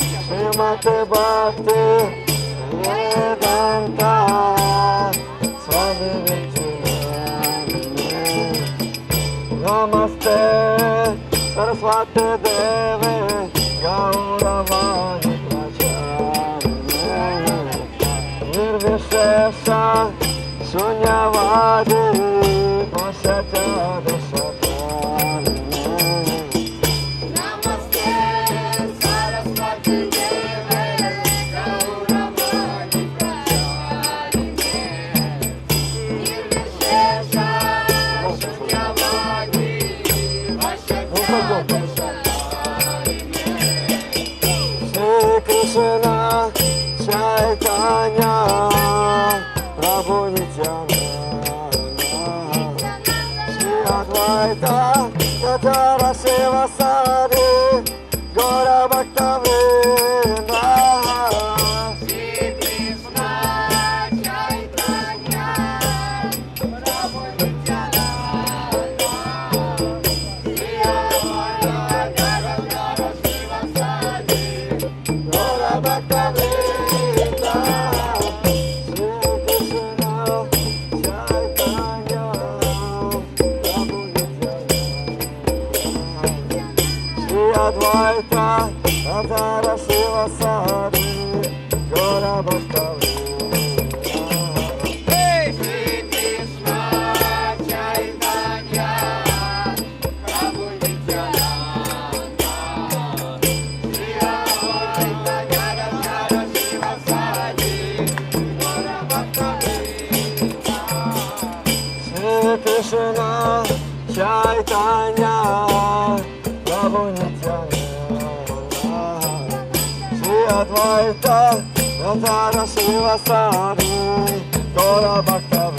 Шримати Бхакти Веданта Свами Вичинами Намасте Сарасвати Деви Прачаране Нирвишеша Шунявади Пасятя Дешатане Прабhu Нитянанда Шри Адвайта Ятара Шива Сади Гора Бхакта Винда Vai estar, Advaita, a sua sarri, chora bastante. Чайтаня Прабhu Чия твоя Адвайта Ятара Шива Сади Гора Бхакта Шри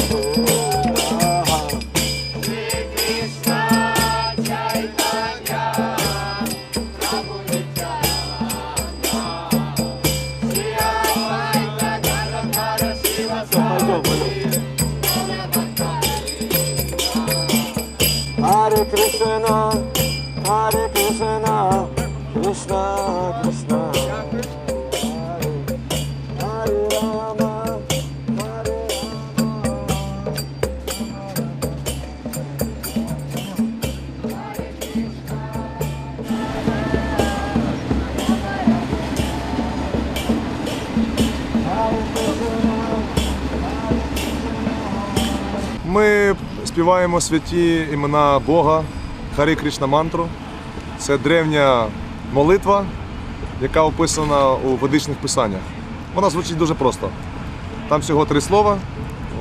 Hare Krishna Hare Krishna Krishna Krishna Ми співаємо святі імена Бога, Харі Кришна мантру. Це древня молитва, яка описана у ведичних писаннях. Вона звучить дуже просто. Там всього три слова.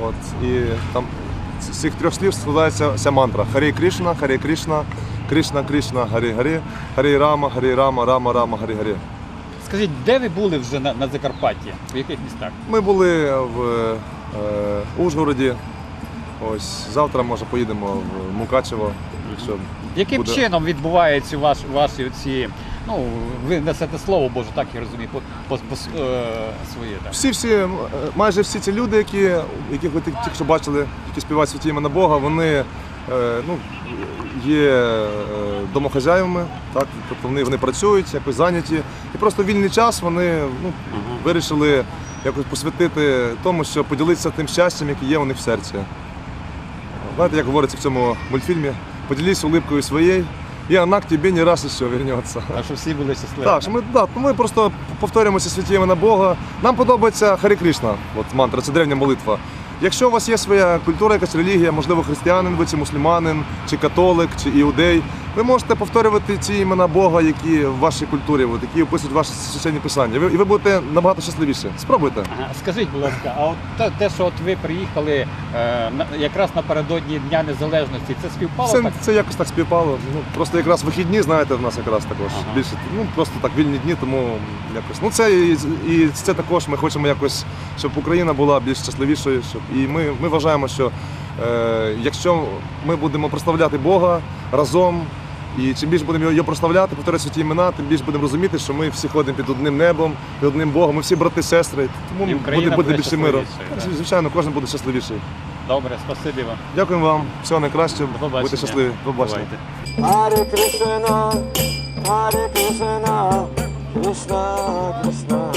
От, і там з цих трьох слів складається ця мантра. Харі Кришна, Харі Кришна, Кришна Кришна, Харі Харі, Харі Рама, Харі Рама, Рама Рама, Харі Харі. Скажіть, де ви були вже на, на Закарпатті? В яких містах? Ми були в е, Ужгороді. Ось завтра, може, поїдемо в Мукачево, якщо Яким буде. чином відбуваються ваш, ваші ці, ну, ви несете слово Боже, так я розумію, по, по, по е, своє. Так. Всі, всі, е, майже всі ці люди, які, яких ви тільки що бачили, які співають святі імена Бога, вони е, ну, є е, домохазяївами, так? тобто вони, вони працюють, якось зайняті. І просто вільний час вони ну, вирішили якось посвятити тому, щоб поділитися тим щастям, яке є у них в серці. Знаєте, як говориться в цьому мультфільмі, поділись улипкою своєю, і вона к тобі не раз ще вернеться. А що всі були щасливі. Так, що ми, да, ми просто повторюємося святіями на Бога. Нам подобається Харі Кришна, от мантра, це древня молитва. Якщо у вас є своя культура, якась релігія, можливо, християнин, ви чи мусульманин, чи католик, чи іудей, ви можете повторювати ці імена Бога, які в вашій культурі, от, які описують ваші священні писання. Ви- І ви будете набагато щасливіші. Спробуйте. Ага. Скажіть, будь ласка, а от те, те, що от ви приїхали е, на, якраз напередодні Дня Незалежності, це співпало Це, так? це якось так співпало. Ну, просто якраз вихідні, знаєте, в нас якраз також Ага. більше ну просто так вільні дні, тому якось. Ну це і, і це також ми хочемо якось, щоб Україна була більш щасливішою. Щоб і ми, ми вважаємо, що е, якщо ми будемо прославляти Бога разом. І чим більше будемо його прославляти, повторювати святі імена, тим більше будемо розуміти, що ми всі ходимо під одним небом, під одним Богом, ми всі брати, сестри. Тому І Україна буде, буде більше миру. щасливішою, так. Звичайно, кожен буде щасливіший. Добре, спасибі вам. Дякуємо вам, всього найкращого. До побачення. Будьте щасливі. Побачення. Бувайте. Hare Krishna, Hare Krishna, Кришна, Кришна.